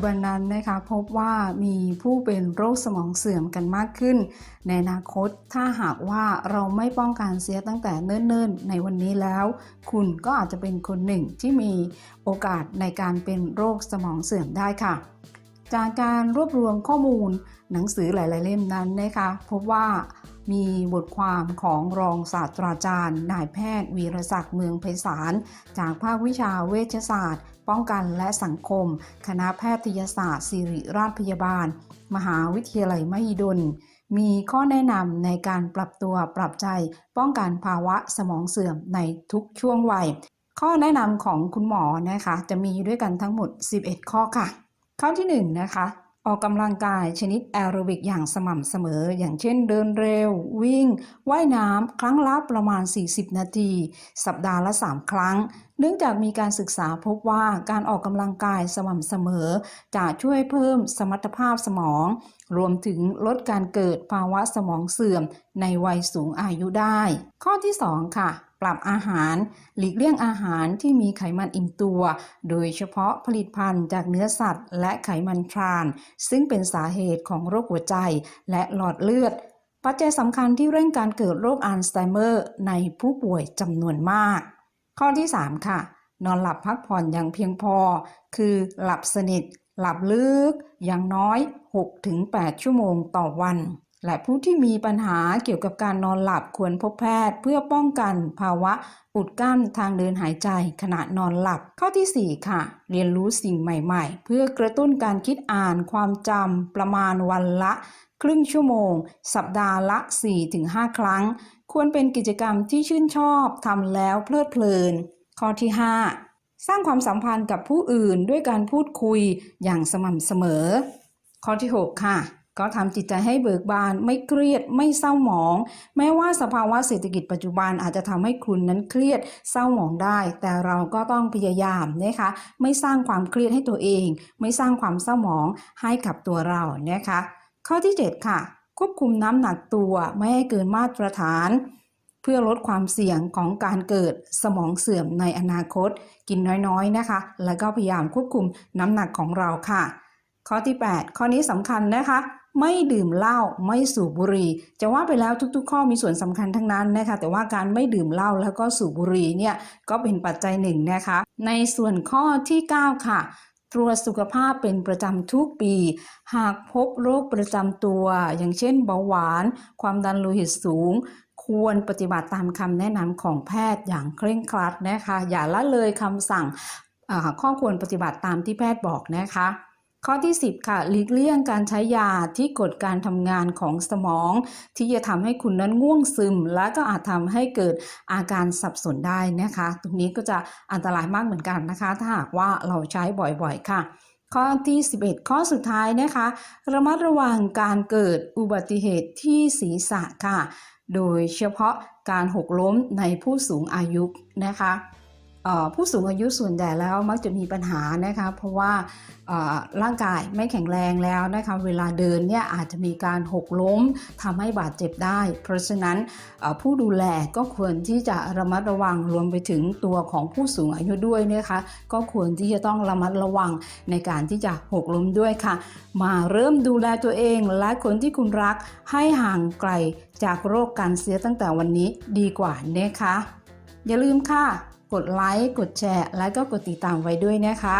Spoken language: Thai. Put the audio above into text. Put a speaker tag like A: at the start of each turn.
A: จุบันนั้นนะคะพบว่ามีผู้เป็นโรคสมองเสื่อมกันมากขึ้น ในอนาคตถ้าหากว่าเราไม่ป้องกันเสียตั้งแต่เนิ่นๆ ในวันนี้แล้ว คุณก็อาจจะเป็นคนหนึ่งที่มีโอกาสในการเป็นโรคสมองเสื่อมได้ค่ะ จากการรวบรวมข้อมูลหนังสือหลาย ๆ เล่มนั้นนะคะพบว่ามีบทความของรองศาสตราจารย์ นายแพทย์วีรศักดิ์เมืองไพศาล จากภาควิชาเวชศาสตร์ ป้องกันและสังคม คณะแพทยศาสตร์ ศิริราชพยาบาล มหาวิทยาลัยมหิดล มีข้อแนะนำในการปรับตัวปรับใจ ป้องกันภาวะสมองเสื่อมในทุกช่วงวัย ข้อแนะนำของคุณหมอนะคะ จะมีด้วยกันทั้งหมด 11 ข้อค่ะ ข้อที่1นะคะออกกำลังกายชนิดแอโรบิกอย่างสม่ำเสมอ อย่างเช่นเดินเร็ว วิ่ง ว่ายน้ำ ครั้งละประมาณ 40 นาที สัปดาห์ละ 3 ครั้ง เนื่องจากมีการศึกษาพบว่าการออกกำลังกายสม่ำเสมอ จะช่วยเพิ่มสมรรถภาพสมอง รวมถึงลดการเกิดภาวะสมองเสื่อมในวัยสูงอายุได้ ข้อที่ 2 ค่ะปรับอาหาร หลีกเลี่ยงอาหารที่มีไขมันอิ่มตัว โดยเฉพาะผลิตภัณฑ์จากเนื้อสัตว์ และไขมันทราน ซึ่งเป็นสาเหตุของโรคหัวใจและหลอดเลือด ปัจจัยสำคัญที่เร่งการเกิดโรคอัลไซเมอร์ในผู้ป่วยจำนวนมาก ข้อที่ 3 ค่ะ นอนหลับพักผ่อนอย่างเพียงพอ คือหลับสนิท หลับลึก อย่างน้อย 6-8 ชั่วโมงต่อวัน และผู้ที่มีปัญหาเกี่ยวกับการนอนหลับควรพบแพทย์ เพื่อป้องกันภาวะอุดกั้นทางเดินหายใจขณะนอนหลับ ข้อทีสี่4 ค่ะ เรียนรู้สิ่งใหม่ ๆ เพื่อกระตุ้นการคิดอ่านความจำประมาณวันละครึ่งชั่วโมง สัปดาห์ละ 4-5 ครั้ง ควรเป็นกิจกรรมที่ชื่นชอบทำแล้วเพลิดเพลิน ข้อที่ 5 สร้างความสัมพันธ์กับผู้อื่นด้วยการพูดคุยอย่างสม่ำเสมอ ข้อที่ 6 ค่ะ ก็ทำจิตใจให้เบิกบาน ไม่เครียด ไม่เศร้าหมอง แม้ว่าสภาวะเศรษฐกิจปัจจุบันอาจจะทำให้คุณนั้นเครียดเศร้าหมองได้ แต่เราก็ต้องพยายามนะคะ ไม่สร้างความเครียดให้ตัวเอง ไม่สร้างความเศร้าหมองให้กับตัวเรานะคะ ข้อที่ 7 ค่ะ ควบคุมน้ำหนักตัวไม่ให้เกินมาตรฐาน เพื่อลดความเสี่ยงของการเกิดสมองเสื่อมในอนาคต กินน้อยๆนะคะ แล้วก็พยายามควบคุมน้ำหนักของเราค่ะ ข้อที่ 8 ข้อนี้สำคัญนะคะไม่ดื่มเหล้าไม่สูบบุหรี่ จะว่าไปแล้วทุกๆ ข้อมีส่วนสำคัญทั้งนั้นนะคะ แต่ว่าการไม่ดื่มเหล้าแล้วก็สูบบุหรี่เนี่ยก็เป็นปัจจัยหนึ่งนะคะ ในส่วนข้อที่ 9 ค่ะ ตรวจสุขภาพเป็นประจำทุกปี หากพบโรคประจำตัว อย่างเช่นเบาหวาน ความดันโลหิตสูง ควรปฏิบัติตามคำแนะนำของแพทย์อย่างเคร่งครัดนะคะ อย่าละเลยคำสั่งข้อควรปฏิบัติตามที่แพทย์บอกนะคะ ข้อที่ 10 ค่ะหลีกเลี่ยงการใช้ยาที่กดการทำงานของสมอง ที่จะทำให้คุณนั้นง่วงซึม และก็อาจทำให้เกิดอาการสับสนได้นะคะ ตรงนี้ก็จะอันตรายมากเหมือนกันนะคะ ถ้าหากว่าเราใช้บ่อยๆ ค่ะ ข้อที่ 11 ข้อสุดท้ายนะคะ ระมัดระวังการเกิดอุบัติเหตุที่ศีรษะค่ะ โดยเฉพาะการหกล้มในผู้สูงอายุนะคะ ผู้สูงอายุส่วนใหญ่แล้วมักจะมีปัญหานะคะเพราะว่าร่างกายไม่แข็งแรงแล้วนะคะเวลาเดินเนี่ยอาจจะมีการหกล้มทำให้บาดเจ็บได้ เพราะฉะนั้นผู้ดูแลก็ควรที่จะระมัดระวังรวมไปถึงตัวของผู้สูงอายุด้วยนะคะก็ควรที่จะต้องระมัดระวังในการที่จะหกล้มด้วยค่ะ มาเริ่มดูแลตัวเองและคนที่คุณรักให้ห่างไกลจากโรคการเสียตั้งแต่วันนี้ดีกว่านะคะอย่าลืมค่ะ กดไลค์ กดแชร์ และก็กดติดตามไว้ด้วยนะคะ